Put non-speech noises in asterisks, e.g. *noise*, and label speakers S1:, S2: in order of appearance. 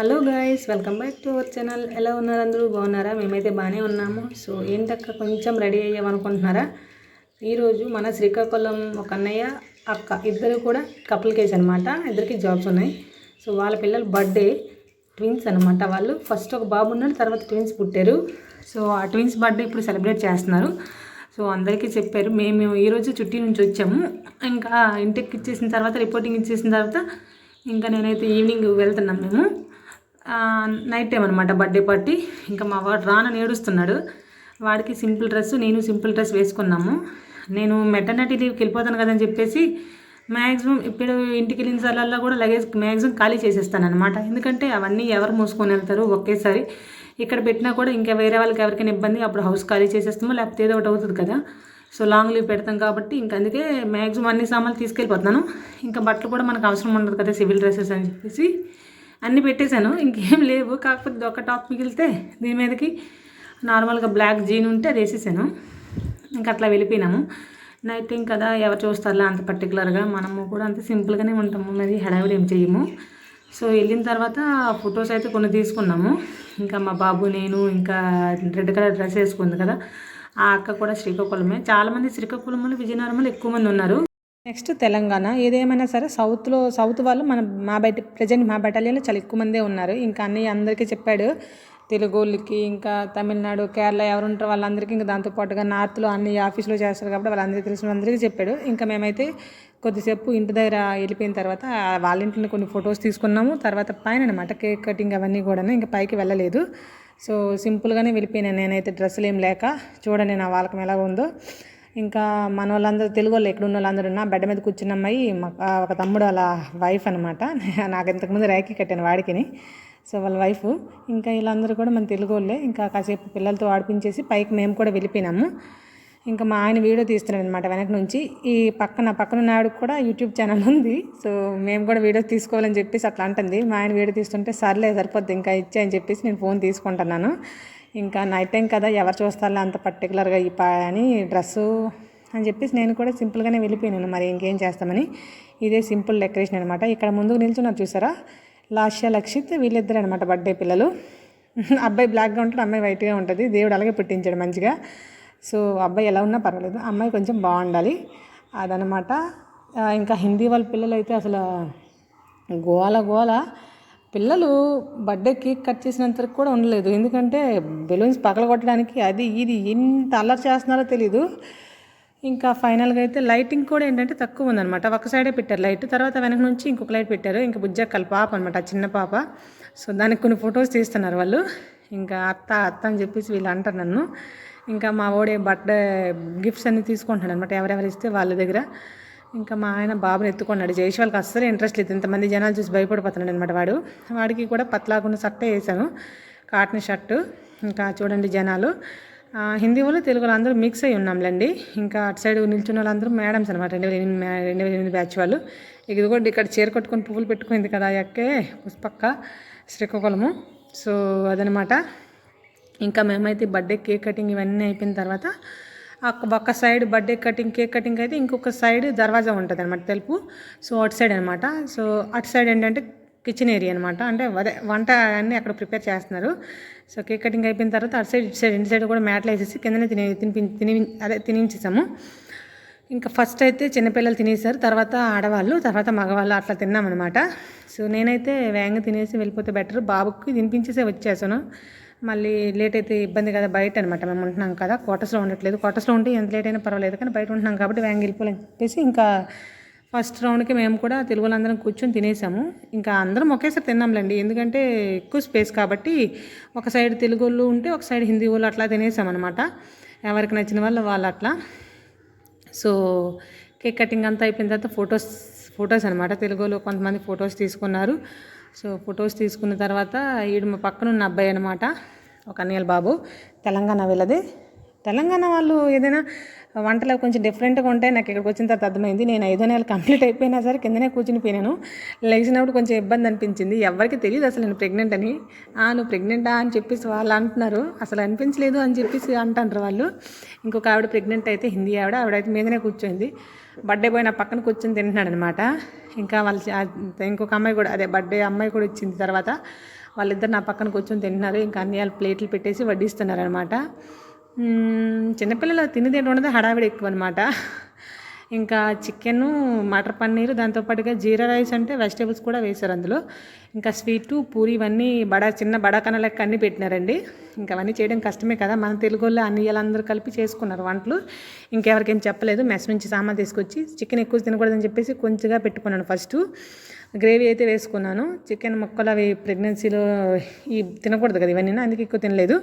S1: Hello guys welcome back to our channel. ఎలా ఉన్నారు అందరూ? బాగున్నారా? మేమైతే బాగానే ఉన్నాము. సో ఏంటక్క? కొంచెం రెడీ అయ్యామనుకుంటున్నారా ఈరోజు మన శ్రీకాకుళం ఒక అన్నయ్య అక్క ఇద్దరు కూడా కపుల్ కేసు అనమాట ఇద్దరికి జాబ్స్ ఉన్నాయి. సో వాళ్ళ పిల్లలు బర్త్డే ట్విన్స్ అనమాట వాళ్ళు. ఫస్ట్ ఒక బాబు ఉన్నాడు తర్వాత ట్విన్స్ పుట్టారు. సో ఆ ట్విన్స్ బర్త్డే ఇప్పుడు సెలబ్రేట్ చేస్తున్నారు. సో అందరికీ చెప్పారు. మేము ఈరోజు చుట్టి నుంచి వచ్చాము. ఇంకా ఇంటికి ఇచ్చేసిన తర్వాత రిపోర్టింగ్ ఇచ్చేసిన తర్వాత ఇంకా నేనైతే ఈవినింగ్ వెళ్తున్నాం మేము. నైట్ టైం అనమాట బర్త్డే పార్టీ ఇంకా మా వాడు రానని ఏడుస్తున్నాడు. వాడికి సింపుల్ డ్రెస్ నేను సింపుల్ డ్రెస్ వేసుకున్నాము. నేను మెటర్నిటీ లీవ్కి వెళ్ళిపోతాను కదని చెప్పేసి మ్యాక్సిమం ఇప్పుడు ఇంటికి వెళ్ళిన సార్లల్లో కూడా లగేజ్ మ్యాక్సిమం ఖాళీ చేసేస్తాను అనమాట ఎందుకంటే అవన్నీ ఎవరు మూసుకొని వెళ్తారు ఒకేసారి. ఇక్కడ పెట్టినా కూడా ఇంకా వేరే వాళ్ళకి ఎవరికైనా ఇబ్బంది అప్పుడు హౌస్ ఖాళీ చేసేస్తామో. లేకపోతే ఏదో ఒకటి అవుతుంది కదా. సో లాంగ్ లీవ్ పెడతాం కాబట్టి ఇంకా అందుకే మ్యాక్సిమం అన్ని సామాన్లు తీసుకెళ్ళిపోతున్నాను. ఇంకా బట్టలు కూడా మనకు అవసరం ఉండదు కదా సివిల్ డ్రెస్సెస్ అని చెప్పేసి. అన్నీ పెట్టేశాను ఇంకేం లేవు. కాకపోతే ఒక టాప్ మిగిలితే దీని మీదకి నార్మల్గా బ్లాక్ జీన్ ఉంటే అది వేసేసాను. ఇంకా అట్లా వెళ్ళిపోయినాము. నైట్ కదా ఎవరు చూస్తారులే అంత పర్టికులర్గా. మనము కూడా అంత సింపుల్గానే ఉంటాము. మరి హడావిడి ఏం చేయము. సో వెళ్ళిన తర్వాత ఫొటోస్ అయితే కొన్ని తీసుకున్నాము. ఇంకా మా బాబు నేను ఇంకా రెడ్ కలర్ డ్రెస్ వేసుకుంది కదా. ఆ అక్క కూడా శ్రీకాకుళమే. చాలామంది శ్రీకాకుళంలో విజయనగరంలో ఎక్కువ మంది ఉన్నారు. నెక్స్ట్ తెలంగాణ. ఏదేమైనా సరే సౌత్లో సౌత్ వాళ్ళు మన మా బయట ప్రజెంట్ మా బెటాలియన్లో చాలా ఎక్కువ మందే ఉన్నారు. ఇంకా అన్నయ్య అందరికీ చెప్పాడు తెలుగు వాళ్ళకి ఇంకా తమిళనాడు కేరళ ఎవరు ఉంటారు వాళ్ళందరికీ ఇంకా దాంతోపాటుగా నార్త్లో అన్ని ఆఫీసులో చేస్తారు కాబట్టి వాళ్ళందరికీ తెలిసిన అందరికీ చెప్పాడు. ఇంకా మేమైతే కొద్దిసేపు ఇంటి దగ్గర వెళ్ళిపోయిన తర్వాత వాళ్ళ ఇంట్లో కొన్ని ఫొటోస్ తీసుకున్నాము. తర్వాత పైన అనమాట కేక్ కటింగ్ అవన్నీ కూడా ఇంకా పైకి వెళ్ళలేదు. సో సింపుల్గానే వెళ్ళిపోయినా నేనైతే డ్రెస్సులు ఏం లేక. చూడండి నా వాళ్ళకం ఎలా ఉందో ఇంకా మన వాళ్ళందరూ తెలుగు వాళ్ళు ఎక్కడ ఉన్న వాళ్ళందరూ నా బెడ్ మీద కూర్చున్న అమ్మాయి మా- ఒక తమ్ముడు వాళ్ళ వైఫ్ అనమాట నాకు ఇంతకుముందు ర్యాకీ కట్టాను వాడికిని. సో వాళ్ళ వైఫ్ ఇంకా వీళ్ళందరూ కూడా మన తెలుగు వాళ్ళే ఇంకా కాసేపు పిల్లలతో ఆడిపించేసి పైకి మేము కూడా వెళ్ళిపోయినాము. ఇంకా మా ఆయన వీడియో తీస్తున్నాడు అనమాట వెనక నుంచి. ఈ పక్కన పక్కన ఉన్న ఆవిడకి కూడా యూట్యూబ్ ఛానల్ ఉంది. సో మేము కూడా వీడియోస్ తీసుకోవాలని చెప్పేసి అట్లా అంటుంది. మా ఆయన వీడియో తీస్తుంటే సర్లే సరిపోద్ది ఇంకా ఇచ్చాయని చెప్పేసి నేను ఫోన్ తీసుకుంటున్నాను. ఇంకా నైట్ టైం కదా ఎవరు చూస్తారులే అంత పర్టికులర్గా ఈ పా అని డ్రెస్సు అని చెప్పేసి నేను కూడా సింపుల్గానే వెళ్ళిపోయినాను. మరి ఇంకేం చేస్తామని? ఇదే సింపుల్ డెకరేషన్ అనమాట ఇక్కడ ముందుకు నిల్చున్నారు చూసారా? లాస్య లక్షిత్ వీళ్ళిద్దరు అనమాట బర్త్డే పిల్లలు. *laughs* అబ్బాయి బ్లాక్గా ఉంటాడు అమ్మాయి వైట్గా ఉంటుంది. దేవుడు అలాగే పుట్టించాడు మంచిగా. సో అబ్బాయి ఎలా ఉన్నా పర్వాలేదు. అమ్మాయి కొంచెం బాగుండాలి. అదనమాట ఇంకా హిందీ వాళ్ళ పిల్లలు అయితే అసలు గోల గోల పిల్లలు బర్త్డే కేక్ కట్ చేసినంత వరకు కూడా ఉండలేదు. ఎందుకంటే బెలూన్స్ పగలగొట్టడానికి అది ఇది ఎంత అల్లరి చేస్తున్నారో తెలీదు. ఇంకా ఫైనల్గా అయితే లైటింగ్ కూడా ఏంటంటే తక్కువ ఉందన్నమాట. ఒక సైడే పెట్టారు లైట్ తర్వాత వెనక నుంచి ఇంకొక లైట్ పెట్టారు. ఇంకా బుజ్జక్కల పాప అనమాట చిన్న పాప. సో దానికి కొన్ని ఫొటోస్ తీస్తున్నారు వాళ్ళు. ఇంకా అత్త అత్త అని చెప్పేసి వీళ్ళు అంటారు నన్ను. ఇంకా మా ఓడే బర్త్డే గిఫ్ట్స్ అన్ని తీసుకుంటున్నాడు అనమాట ఎవరెవరు ఇస్తే వాళ్ళ దగ్గర. ఇంకా మా ఆయన బాబుని ఎత్తుకున్నాడు. జయేష్ వాళ్ళకి అస్సలు ఇంట్రెస్ట్ లేదు. ఇంతమంది జనాలు చూసి భయపడిపోతున్నాడు అనమాట వాడు. వాడికి కూడా పతలాగున్న షర్టే వేసాను కాటన్ షర్టు. ఇంకా చూడండి జనాలు. హిందీ వాళ్ళు తెలుగు వాళ్ళు అందరూ మిక్స్ అయి ఉన్నాంలేండి. ఇంకా అటు సైడ్ నిల్చున్న వాళ్ళందరూ మేడమ్స్ అనమాట రెండు వేల ఎనిమిది రెండు వేల ఎనిమిది బ్యాచ్ వాళ్ళు. ఇది కూడా ఇక్కడ చీర కట్టుకొని పువ్వులు పెట్టుకుంది కదా అక్కే పుష్పక్క శ్రీకాకుళము. సో అదనమాట ఇంకా మేమైతే బర్త్డే కేక్ కటింగ్ ఇవన్నీ అయిపోయిన తర్వాత ఒక side birthday cutting cake cutting అయితే ఇంకొక సైడ్ దర్వాజా ఉంటుంది అనమాట తెలుపు. సో అటు సైడ్ అనమాట సో అటు సైడ్ ఏంటంటే కిచెన్ ఏరియా అనమాట అంటే అదే వంట అన్నీ అక్కడ ప్రిపేర్ చేస్తున్నారు. సో కేక్ కటింగ్ అయిపోయిన తర్వాత అటు సైడ్ ఇటు సైడ్ ఇంటి సైడ్ కూడా మ్యాట్లు వేసేసి కిందనే తిని తినిపి తిని అదే తినించేసాము. ఇంకా ఫస్ట్ అయితే చిన్నపిల్లలు తినేసారు. తర్వాత ఆడవాళ్ళు తర్వాత మగవాళ్ళు అట్లా తిన్నామన్నమాట. సో నేనైతే వేగంగా తినేసి వెళ్ళిపోతే బెటర్. బాబుకి తినిపించేసే వచ్చేసాను. మళ్ళీ లేట్ అయితే ఇబ్బంది కదా బయట అనమాట మేము ఉంటున్నాం కదా క్వార్టర్స్లో ఉండట్లేదు. క్వార్టర్స్లో ఉంటే ఎంత లేట్ అయినా పర్వాలేదు కానీ బయట ఉంటున్నాం కాబట్టి వ్యాంగ్ వెళ్ళిపోవాలని చెప్పేసి ఇంకా ఫస్ట్ రౌండ్కి మేము కూడా తెలుగు వాళ్ళందరం కూర్చొని తినేసాము. ఇంకా అందరం ఒకేసారి తిన్నాంలేండి. ఎందుకంటే ఎక్కువ స్పేస్ కాబట్టి ఒక సైడ్ తెలుగు వాళ్ళు ఉంటే ఒక సైడ్ హిందీ వాళ్ళు అట్లా తినేసామన్నమాట ఎవరికి నచ్చిన వాళ్ళు వాళ్ళు అట్లా. సో కేక్ కటింగ్ అంతా అయిపోయిన తర్వాత ఫొటోస్ ఫొటోస్ అనమాట తెలుగులో కొంతమంది ఫొటోస్ తీసుకున్నారు. సో ఫొటోస్ తీసుకున్న తర్వాత ఈడు మా పక్కన ఉన్న అబ్బాయి అనమాట ఒక అనియల్ బాబు. తెలంగాణ వెళ్ళది. తెలంగాణ వాళ్ళు ఏదైనా వంటలు కొంచెం డిఫరెంట్గా ఉంటాయి. నాకు ఇక్కడికి వచ్చిన తర్వాత అర్థమైంది. నేను ఐదో నెలలు కంప్లీట్ అయిపోయినా సరే కిందనే కూర్చుని పోయినాను. లేచినప్పుడు కొంచెం ఇబ్బంది అనిపించింది. ఎవరికి తెలియదు అసలు నేను ప్రెగ్నెంట్ అని. "ఆ, నువ్వు ప్రెగ్నెంటా అని చెప్పేసి వాళ్ళు అంటున్నారు. అసలు అనిపించలేదు అని చెప్పేసి అంటారు వాళ్ళు. ఇంకొక ఆవిడ ప్రెగ్నెంట్ అయితే హిందీ ఆవిడ ఆవిడైతే మీదనే కూర్చోయింది. బర్త్డే పోయి నా పక్కన కూర్చొని తింటున్నాడు అనమాట ఇంకా వాళ్ళ ఇంకొక అమ్మాయి కూడా అదే బర్త్డే అమ్మాయి కూడా ఇచ్చింది తర్వాత. వాళ్ళిద్దరు నా పక్కన కూర్చొని తింటున్నారు. ఇంకా అన్ని వాళ్ళు ప్లేట్లు పెట్టేసి వడ్డిస్తున్నారు అనమాట చిన్నపిల్లలు తిని తింటుండదు హడావిడి ఎక్కువ అనమాట ఇంకా చికెను మటర్ పన్నీరు దాంతోపాటుగా జీరా రైస్ అంటే వెజిటేబుల్స్ కూడా వేశారు అందులో. ఇంకా స్వీటు పూరి ఇవన్నీ బడా చిన్న బడా కన్న లెక్క అన్నీ పెట్టినారండి. ఇంకా అవన్నీ చేయడం కష్టమే కదా. మన తెలుగు వాళ్ళు అన్ని కలిపి చేసుకున్నారు వంటలు. ఇంకెవరికేం చెప్పలేదు. మెస్ నుంచి సామాన్ తీసుకొచ్చి చికెన్ ఎక్కువ తినకూడదని చెప్పేసి కొంచెంగా పెట్టుకున్నాను ఫస్ట్. గ్రేవీ అయితే వేసుకున్నాను. చికెన్ ముక్కలు అవి ప్రెగ్నెన్సీలో ఈ తినకూడదు కదా ఇవన్నీ అందుకే ఎక్కువ తినలేదు.